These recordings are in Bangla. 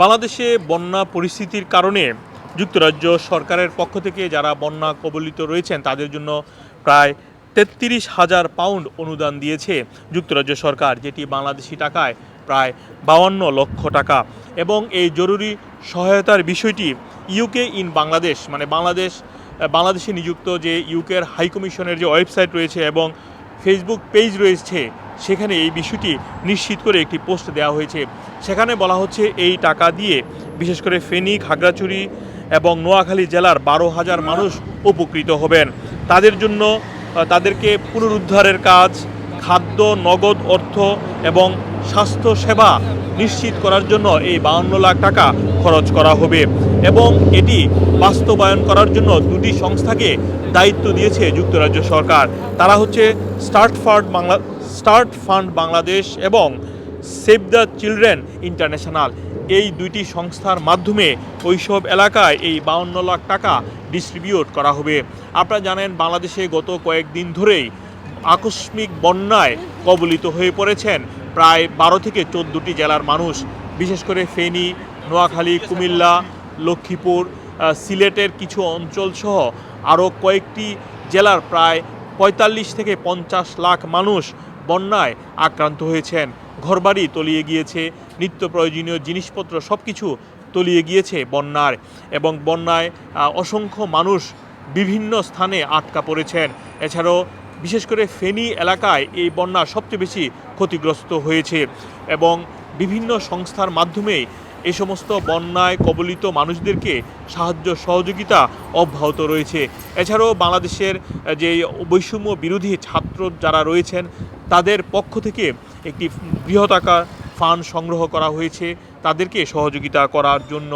বাংলাদেশে বন্যা পরিস্থিতির কারণে যুক্তরাজ্য সরকারের পক্ষ থেকে যারা বন্যা কবলিত রয়েছেন, তাদের জন্য প্রায় তেত্রিশ হাজার পাউন্ড অনুদান দিয়েছে যুক্তরাজ্য সরকার, যেটি বাংলাদেশি টাকায় প্রায় বাউান্ন লক্ষ টাকা। এবং এই জরুরি সহায়তার বিষয়টি ইউকে ইন বাংলাদেশ মানে বাংলাদেশ, বাংলাদেশে নিযুক্ত যে ইউকের হাইকমিশনের যে ওয়েবসাইট রয়েছে এবং ফেসবুক পেজ রয়েছে সেখানে এই বিষয়টি নিশ্চিত করে একটি পোস্ট দেওয়া হয়েছে। সেখানে বলা হচ্ছে এই টাকা দিয়ে, বিশেষ করে ফেনী, খাগড়াছড়ি এবং নোয়াখালী জেলার বারো হাজার মানুষ উপকৃত হবেন। তাদের জন্য তাদেরকে পুনরুদ্ধারের কাজ, খাদ্য, নগদ অর্থ এবং স্বাস্থ্য সেবা নিশ্চিত করার জন্য এই বাউন্ন লাখ টাকা খরচ করা হবে। এবং এটি বাস্তবায়ন করার জন্য দুটি সংস্থাকে দায়িত্ব দিয়েছে যুক্তরাজ্য সরকার। তারা হচ্ছে start fund Bangla start fund Bangladesh এবং সেভ দ্য চিলড্রেন ইন্টারন্যাশনাল। এই দুইটি সংস্থার মাধ্যমে ওইসব এলাকায় এই বাউন্ন লাখ টাকা ডিস্ট্রিবিউট করা হবে। আপনারা জানেন, বাংলাদেশে গত কয়েকদিন ধরেই আকস্মিক বন্যায় কবলিত হয়ে পড়েছেন প্রায় বারো থেকে চোদ্দোটি জেলার মানুষ। বিশেষ করে ফেনী, নোয়াখালী, কুমিল্লা লক্ষ্মীপুর সিলেটের কিছু অঞ্চল সহ আরও কয়েকটি জেলার প্রায় পঁয়তাল্লিশ থেকে পঞ্চাশ লাখ মানুষ বন্যায় আক্রান্ত হয়েছেন। ঘরবাড়ি তলিয়ে গিয়েছে, নিত্য প্রয়োজনীয় জিনিসপত্র সব কিছু তলিয়ে গিয়েছে বন্যার এবং বন্যায় অসংখ্য মানুষ বিভিন্ন স্থানে আটকা পড়েছেন। এছাড়াও বিশেষ করে ফেনী এলাকায় এই বন্যা সবচেয়ে বেশি ক্ষতিগ্রস্ত হয়েছে এবং বিভিন্ন সংস্থার মাধ্যমে এই সমস্ত বন্যায় কবলিত মানুষদেরকে সাহায্য সহযোগিতা অব্যাহত রয়েছে। এছাড়াও বাংলাদেশের যে বৈষম্য বিরোধী ছাত্র যারা রয়েছেন, তাদের পক্ষ থেকে একটি বৃহৎ আকার ফান্ড সংগ্রহ করা হয়েছে তাদেরকে সহযোগিতা করার জন্য।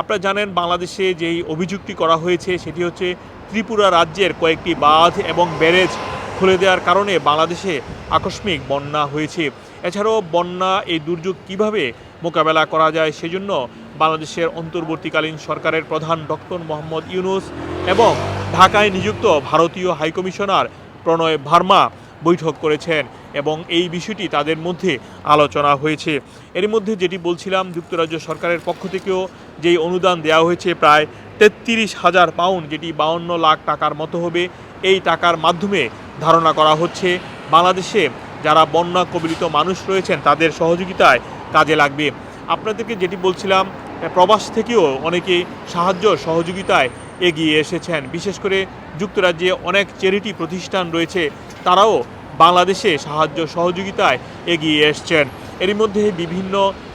আপনারা জানেন, বাংলাদেশে যেই অভিযুক্তি করা হয়েছে, সেটি হচ্ছে ত্রিপুরা রাজ্যের কয়েকটি বাঁধ এবং ব্যারেজ খুলে দেওয়ার কারণে বাংলাদেশে আকস্মিক বন্যা হয়েছে। এছাড়াও বন্যা, এই দুর্যোগ কীভাবে মোকাবেলা করা যায় সেজন্য বাংলাদেশের অন্তর্বর্তীকালীন সরকারের প্রধান ডক্টর মোহাম্মদ ইউনুস এবং ঢাকায় নিযুক্ত ভারতীয় হাইকমিশনার প্রণয় ভার্মা বৈঠক করেছেন এবং এই বিষয়টি তাদের মধ্যে আলোচনা হয়েছে। এর মধ্যে যেটি বলছিলাম, যুক্তরাজ্য সরকারের পক্ষ থেকেও যেই অনুদান দেওয়া হয়েছে প্রায় তেত্রিশ হাজার পাউন্ড, যেটি বাউন্ন লাখ টাকার মতো হবে, এই টাকার মাধ্যমে ধারণা করা হচ্ছে বাংলাদেশে যারা বন্যা কবলিত মানুষ রয়েছেন, তাদের সহযোগিতায় কাজে লাগবে। আপনাদেরকে যেটি বলছিলাম, প্রবাস থেকেও অনেকে সাহায্য, সহযোগিতায় এগিয়ে এসেছেন। বিশেষ করে যুক্তরাজ্যে অনেক চ্যারিটি প্রতিষ্ঠান রয়েছে, তারাও বাংলাদেশে সাহায্য, সহযোগিতায় এগিয়ে এসছেন। এরই মধ্যে বিভিন্ন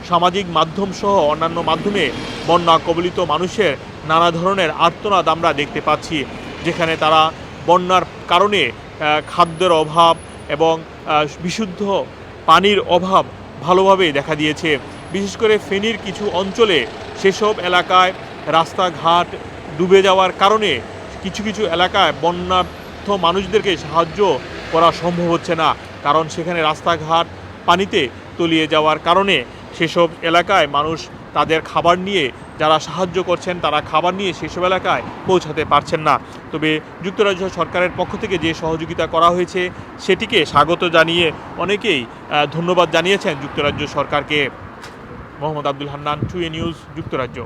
সামাজিক মাধ্যম সহ অন্যান্য মাধ্যমে বন্যা কবলিত মানুষের নানা ধরনের আর্তনাদ আমরা দেখতে পাচ্ছি, যেখানে তারা বন্যার কারণে খাদ্যের অভাব এবং বিশুদ্ধ পানির অভাব ভালোভাবে দেখা দিয়েছে। বিশেষ করে ফেনীর কিছু অঞ্চলে সেসব এলাকায় রাস্তাঘাট ডুবে যাওয়ার কারণে কিছু কিছু এলাকায় বন্যার্থ মানুষদেরকে সাহায্য করা সম্ভব হচ্ছে না। কারণ সেখানে রাস্তাঘাট পানিতে তলিয়ে যাওয়ার কারণে সেসব এলাকায় মানুষ তাদের খাবার নিয়ে যারা সাহায্য করছেন, তারা খাবার নিয়ে সেসব এলাকায় পৌঁছাতে পারছেন না। তবে যুক্তরাজ্য সরকারের পক্ষ থেকে যে সহযোগিতা করা হয়েছে, সেটিকে স্বাগত জানিয়ে অনেকেই ধন্যবাদ জানিয়েছেন যুক্তরাজ্য সরকারকে। Mohammad Abdul Hannan to A news, যুক্তরাজ্য।